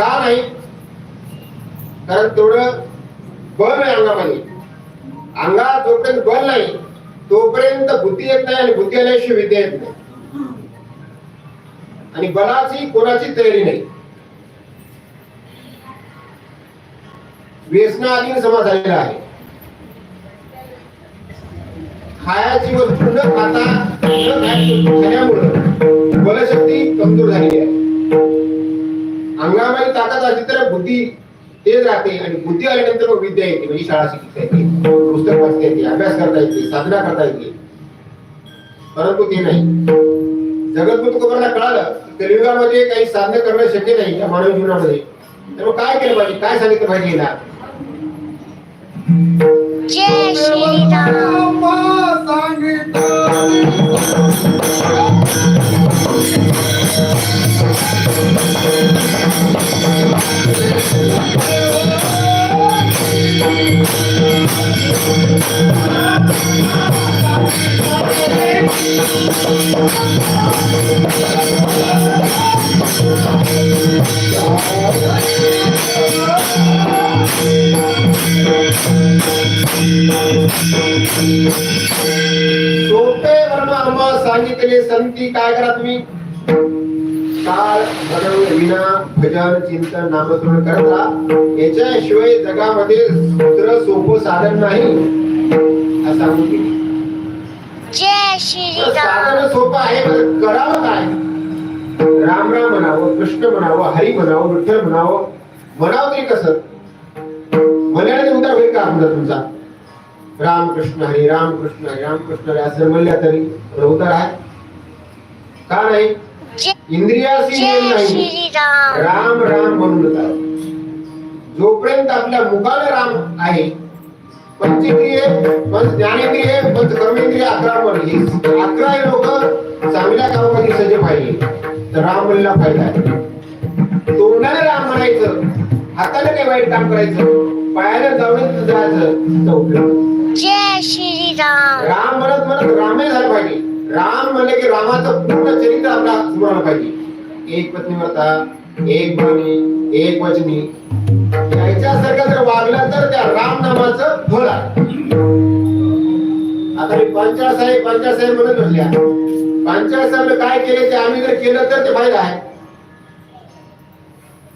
का नाही? कारण तेवढं बल आहे अंगामध्ये. अंगात जोपर्यंत बल नाही तोपर्यंत बुद्धी येत नाही आणि बुद्धी आल्याशिवाय विद्या येत नाही. आणि बलाची कोणाची तयारी नाही. व्यसना आधी समाज झालेला आहे. खायाची वस्तू न खाता न खाण्यामुळं बलशक्ती कमजोर झालेली आहे. अंगामध्ये ताकद असली तर बुद्धी तेज राहते आणि बुद्धी आल्यानंतर मग विद्या येते म्हणजे शाळा शिकता येते पुस्तक वाचता येते अभ्यास करता येते साधना करता येते. परंतु ते नाही. जगद्गुरु तुकोबांना कळालं की कलियुगामध्ये काही साधना करणं शक्य नाही या मानव जीवनामध्ये. तर मग काय केलं पाहिजे? काय सांगितलं पाहिजे हिला जय श्रीराम. सोपे वर्म सांगितले संती काय करा तुम्ही? काळ भजन विना भजन चिंतन नामस्मरण करता। याच्याशिवाय जगामध्ये दुसरं सोपं साधन नाही असं सांगून गेली. जय साधन सोपं आहे पण करावं काय? राम राम म्हणावं कृष्ण म्हणावं हरी म्हणावं विठ्ठल म्हणावं. म्हणावं तरी कसं? म्हणल्याने उद्या होईल का आपला तुमचा? राम कृष्ण हरी राम कृष्ण हरी राम कृष्ण हरी असं म्हणल्या तरी तर उतार आहे. का नाही? इंद्रियाशी नाही. राम राम म्हणून जोपर्यंत आपल्या मुखाने राम आहे पंचेंद्रिय पंच ज्ञानेंद्रिय पंच कर्मेंद्रिय अकरा ही अकरा लोक चांगल्या कामामध्ये सज्ज पाहिजे तर राम म्हणला फायदा आहे. तोंडाने राम म्हणायचं हाताने काही वाईट काम करायचं पायाने जाऊन जायचं राम म्हणत म्हणत रामे झालं पाहिजे. राम म्हणले की रामाचं पूर्ण चरित्र आपला सुधारलं पाहिजे. एक पत्नी माता एक बाणी एक वचनी याच्यासारखं जर वागलं तर त्या राम नामाचं फळ आहे. आता मी पंचाळ साहेब पंचाळ साहेब म्हणत म्हटल्या पंचाळ साहेब काय केले? ते आम्ही जर केलं तर ते फायदा आहे.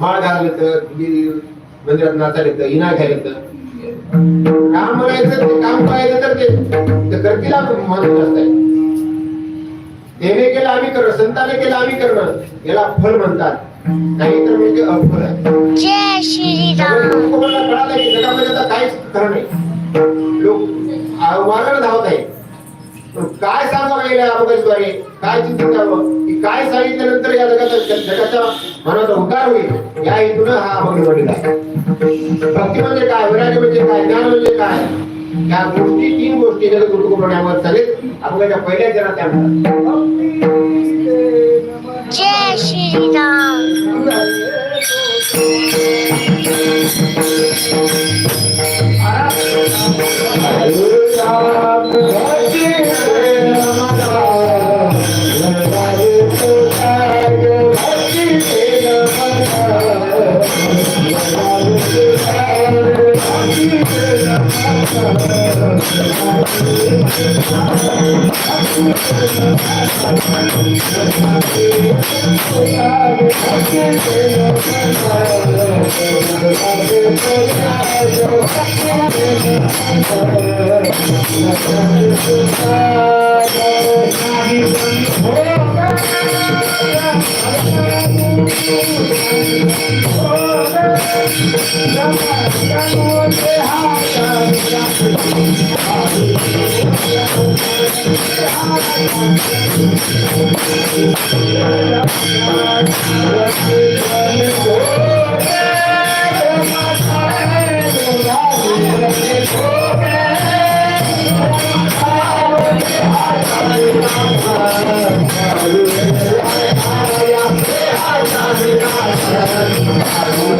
माळ घालत तर मंदिरात नाचायला येतं इना घ्यायला येतं. काम म्हणायचं ते काम करायचं तर ते करतील आपण म्हणत नसतंय देणे केलं आम्ही करणं संताने केलं आम्ही करणं. याला फल म्हणतात. नाही तर म्हणजे श्रीराम. लोकांना कळालं की जगामध्ये आता काहीच खरं नाही. लोक मार्गाने धावत आहे. काय सांगावं गेल्या अभंगाद्वारे काय चिंतन करावं? की काय सांगितल्यानंतर या जगाचा जगाच्या मनाचा उद्धार होईल? या हेतून हा अभंग आहे भक्ती म्हणजे काय? वैराग्य म्हणजे काय? ज्ञान म्हणजे काय? या गोष्टी तीन गोष्टी जगत गुरुकुमार सगळे अभंगाच्या पहिल्या जरा त्या. जय श्रीराम Oh I'm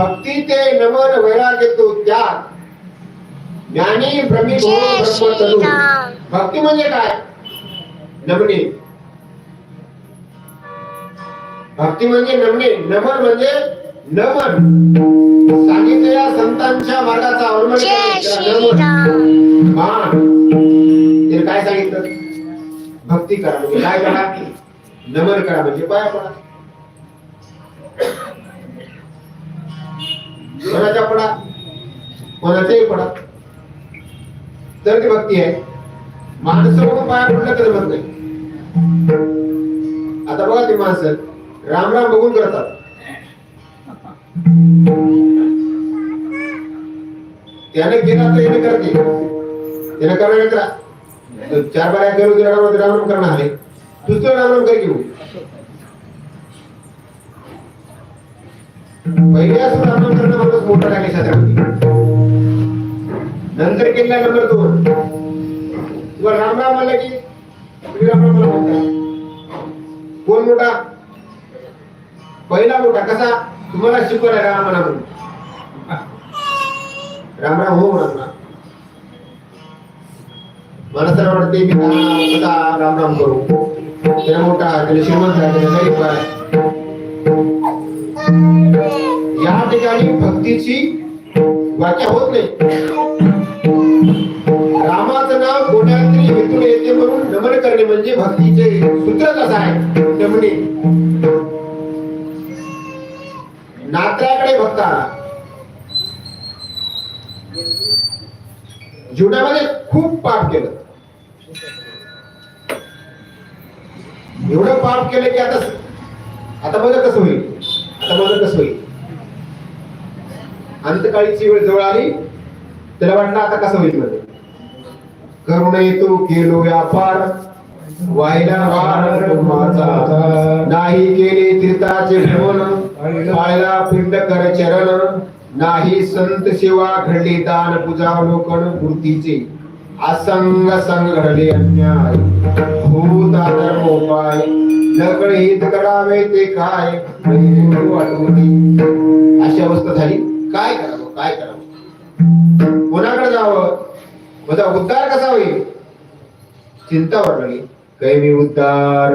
भक्ती ते नमन वैराग्य तो त्याग ज्ञानी भ्रमी. भक्ती म्हणजे काय? नमणे भक्ती म्हणजे नमणे नमन म्हणजे नमन. सांगितलेल्या संतांच्या मार्गाचा नमन. मान. तिने काय सांगितलं? भक्ती करा म्हणजे काय करा? नमन करा म्हणजे पाया पडा. कोणाच्या पडा? कोणाचाही पडा. तर ती भक्ती आहे. माणसं म्हणून पाया पडलं तर जमत नाही. आता बघा ती माणसं. राम राम बघून करतात. त्याने केला तर याने करते. त्याने करणार करा. चार बारा करू तुला राम राम करणार आहे. दुसरं राम राम कर घेऊ पहिल्या असं राम राम करणं माणूस मोठा टाकले क्षेत्रामध्ये नंतर केला नंबर दोन तुला राम राम म्हणलं की तुम्ही राम राम म्हणला मोठा कोण मोठा पहिला मोठा कसा तुम्हाला शिकवला राम ठिकाणी भक्तीची व्याख्या होत नाही. रामाचं नाव कोणातरी हेतून येते म्हणून नमन करणे म्हणजे भक्तीचे सूत्र कसं आहे? नमणे नात्याकडे भक्त आला. जीवनामध्ये खूप पाप केलं. एवढं पाप केलं की आता आता माझं कसं होईल? आता माझं कसं होईल? अंतकाळीची वेळ जवळ आली. त्याला वाटलं आता कसं होईल मध्ये? करुण येतो केलो व्यापार वाहिला वार नाही केले तीर्थाचे भ्रमण पाळला पिंड कर चरण. नाही संत सेवा घडले दान पूजा लोकन मूर्तीचे. असंग संग घडले अन्याय. भूत धर्म उपाय. नकळ हित करावे ते काय? अशी अवस्था झाली. काय करावं काय करावं? कोणाकडे जावं? माझा उद्धार कसा होईल? चिंता वाटली. कैमी उद्धार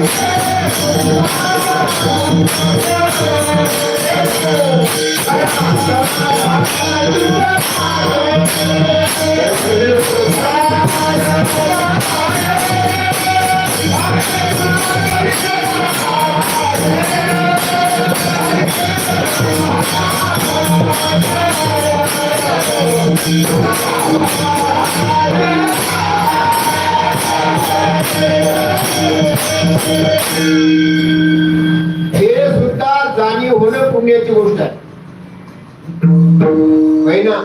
I'm हे सुद्धा जाणीव होणं पुण्याची गोष्ट आहे. महिना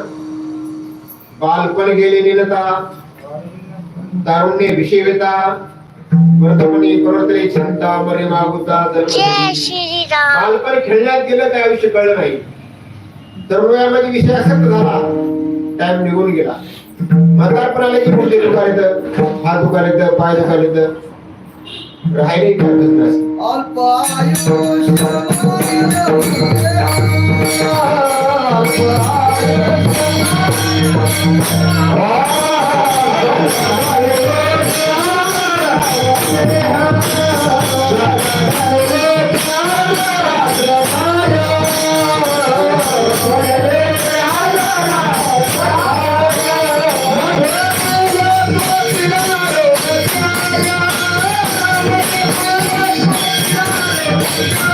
बालपण गेले निलता तारुण्य विषयता वर्तमनी प्रवर्तने चिंता मरे मागुता बालपण खेळण्यात गेलं काय आयुष्य कळलं नाही. तरुणवयामध्ये विषय असक्त झाला. टाइम निघून गेला. म्हातारपणाला की मुंडे दुखायचं हात दुखायचं पाय दुखायचं राहिले I'm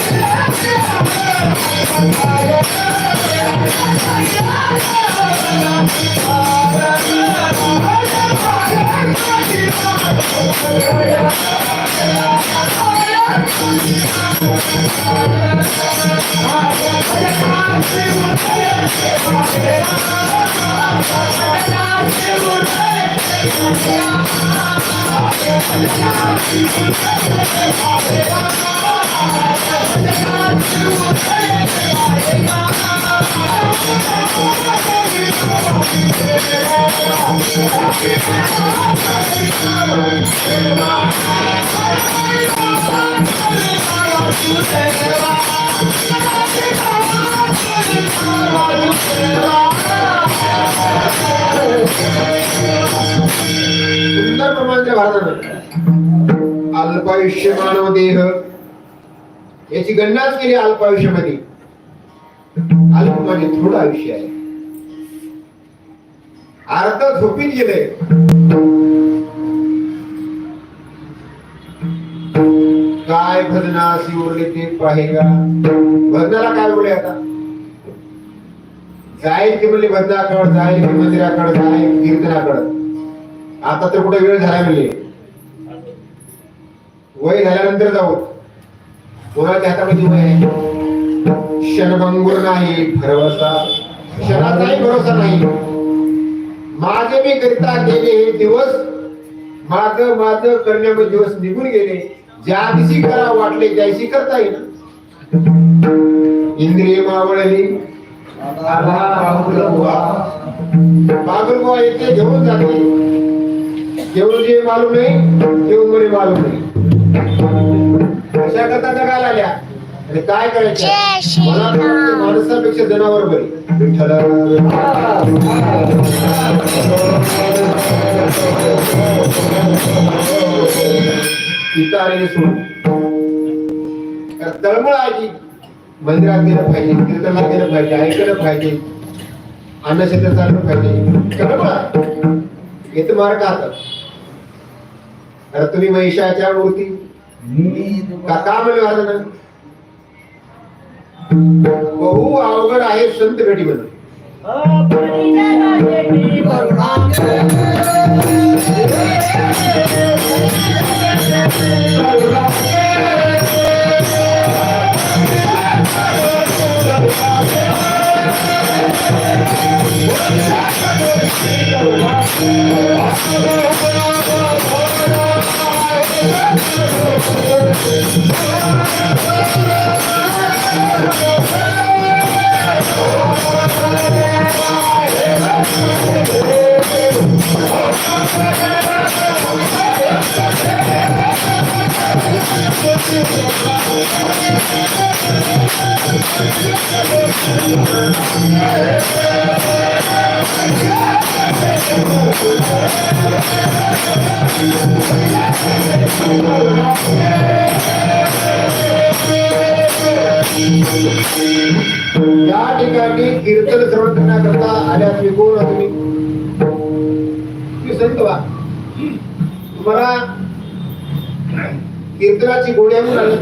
काय business? सुंदर प्रमाणाच्या भारतानं अल्पायुष्य मानव देह याची गणनाच केली अल्पायुष्यामध्ये अल्प म्हणजे थोडं आयुष्य आहे. अर्ध झोपीत गेले. काय भजनासी उरले ते पाहेगा भजनाला काय उरले आता? जाईल की म्हणले भजनाकडं जाईल की मंदिराकडं जाईल कीर्तनाकडे. आता तर कुठे वेळ झाला म्हणले वय झाल्यानंतर जाऊ. कोणाच्या हातामध्ये वय आहे? क्षणभंगूर नाही भरवसा. क्षणाचाही भरोसा नाही. माझे मी करिता गेले हे दिवस माझ माझ करण्यामध्ये दिवस निघून गेले. ज्या दिवशी करा वाटले त्याशी करता येईल. इंद्रिय मावळली. आला बाहुलबुवा बाहुलबुवा येते घेऊन जाते. घेऊन जे मालूम नाही घेऊन म्हणे मालूम नाही. अशा करता जगायला आल्या आणि काय करायचं. मला माणसापेक्षा जनावर बरी. विठ्ठल पितारीने सोड तर तळमळ की मंदिरात गेलं पाहिजे कीर्तनात गेलं पाहिजे ऐकलं पाहिजे. अन्नक्षेत्र चाललं पाहिजे. तळमळ. येतं मार्ग आता. अरे तुम्ही महिषाच्या मूर्ती का म्हणले महाराजांना बहु अवघड आहे संत भेटी म्हणून my God. या ठिकाणी कीर्तन सर्वजना करता आल्यास विभूर तुम्ही तुम्ही बा व्हा तुम्हाला कीर्तनाची गोडी आणून आल्या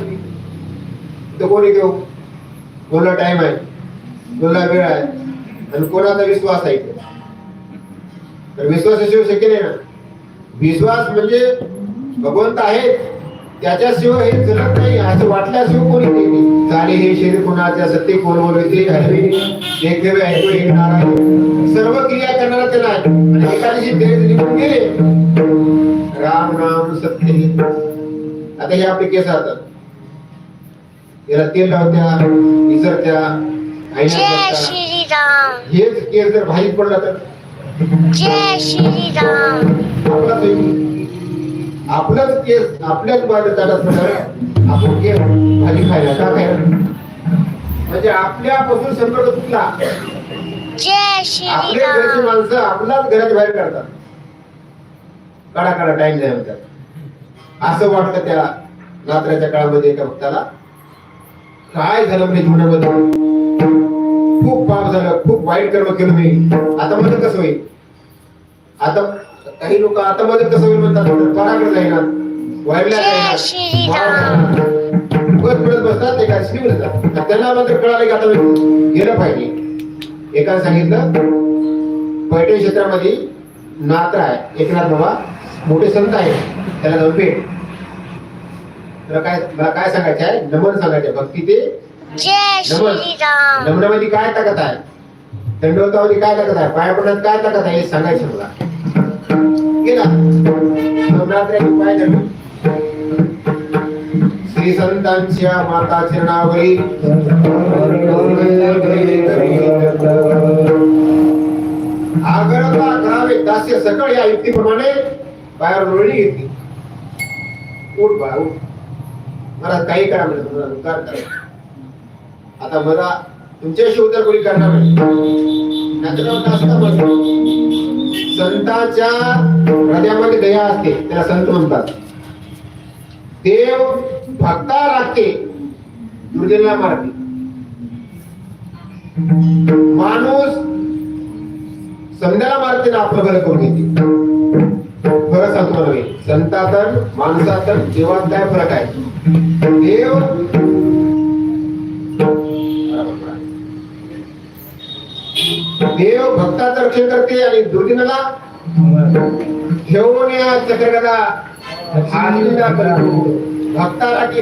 तर कोणी घेऊ कोणा टाइम आहे. कोणा वेळ आहे. आणि कोणाचा विश्वास आहे इथे. तर विश्वासाशिवाय शक्य नाही ना. विश्वास म्हणजे भगवंत आहे त्याच्याशिवाय हे जगत नाही असं वाटल्याशिवाय कोणी नाही. झाले हे शरीर कोणाचे सत्य कोण बोलवते हरवे ऐकू सर्व क्रिया करणारा त्याला. आणि निघून गेले. राम नाम सत्य. आता हे आपले केस राहतात याला तेल लावत्या विसरत्या हेच केस जर भारी पडला तर? जय श्री राम आपलाच केस आपल्याच बाजू ताटात पडलं आपण केस भाजी खायला खायला? म्हणजे आपल्यापासून जय श्री आपले घरची माणसं आपलाच घरात बाहेर काढतात. काढा काढा टाइम नाही म्हणतात. असं वाटतं त्या रात्रीच्या काळामध्ये एका भक्ताला काय झालं म्हणजे जीवनामध्ये खूप पाप झालं खूप वाईट कर्म केलं मी. आता माझं कसं होईल? आता काही लोक आता माझं कसं होईल म्हणतात पराकडे जाईना श्रीराम. उगाच मिळत बसतात श्री म्हणतात त्यांना मात्र कळालं की आता गेलं पाहिजे. एकाने सांगितलं पैठण क्षेत्रामध्ये नात्र आहे एकनाथ बाबा मोठे संत आहेत. त्याला जाऊन भेट. तुला काय मला काय सांगायचं आहे? नमन सांगायचं आहे. भक्ती ते राम नमनामध्ये काय ताकद आहे? दंडवतामध्ये काय ताकद आहे? पाया पडण्यात काय ताकद आहे? हे सांगायचं मला गेला नवरात्र्याचे पाय धरून श्री संतांच्या माता चरणावरी आगरता करावे दास्य सकळ या युक्तीप्रमाणे बाहेर लोळणी घेतली. उठ बा उठ. मला काही करा म्हणजे तुम्हाला उद्धार करा. आता मला तुमच्याशी उद्धार कोणी करणार नाही. नाहीतर असता असं म्हणतो. संतांच्या हृदयामध्ये दया असते त्या संत म्हणतात. देव भक्ता राखते दुर्गेला मारते. माणूस संध्याला मारते ना आपलं बरं करून घेते फरक सांगतो मला मी संतातन माणसातन देवात काय फरक आहे? देव देव भक्ताचं रक्षण करते आणि दुर्दिनाला ठेवून या चक्रगदा. हाजीला करतो भक्ताला की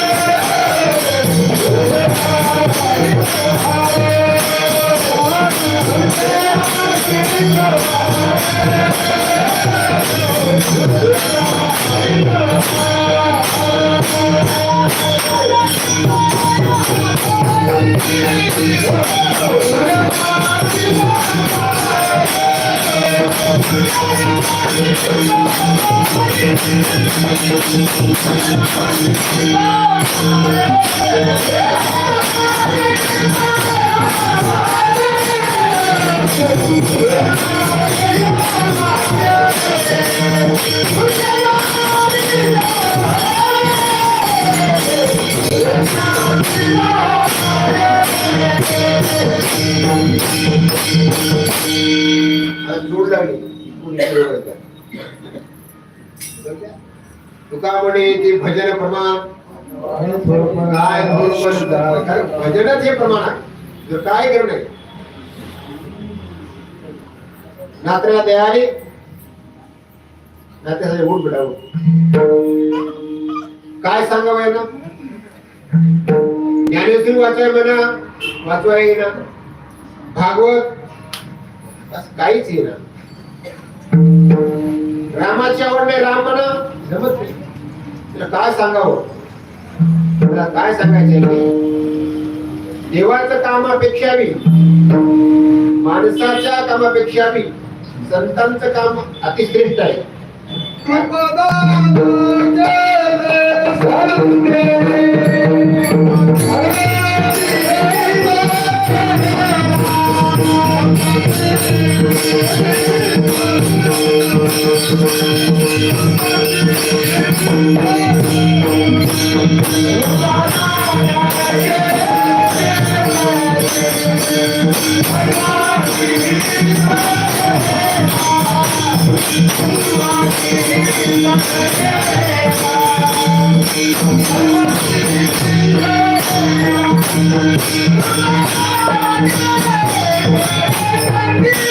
Lula y Julio. तुका ते भजन प्रमाण काय भजनच हे प्रमाण आहे. काय करू नये? नात्र्याला तयारी. नात्यासाठी उठ बेटा काय सांगावं आहे ना ज्ञानेश्वरी वाचाय म्हणा वाचवाय येईना भागवत काहीच येईना. रामाची आवड नाही राम म्हणा. जमत नाही. तर काय सांगावं? तुला काय सांगायचं देवाचं कामापेक्षा बी माणसाच्या कामापेक्षा बी संतांचं काम अतिश्रेष्ठ आहे. Yeah!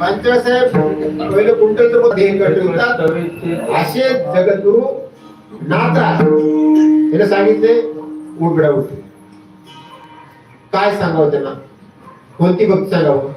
पंचासाहेब पहिलं कुंटलचं मग ध्येय कट असे जगद्गुरु नाथा त्याने सांगितले उघडा उठ काय सांगावं त्यांना? कोणती भक्ती सांगावं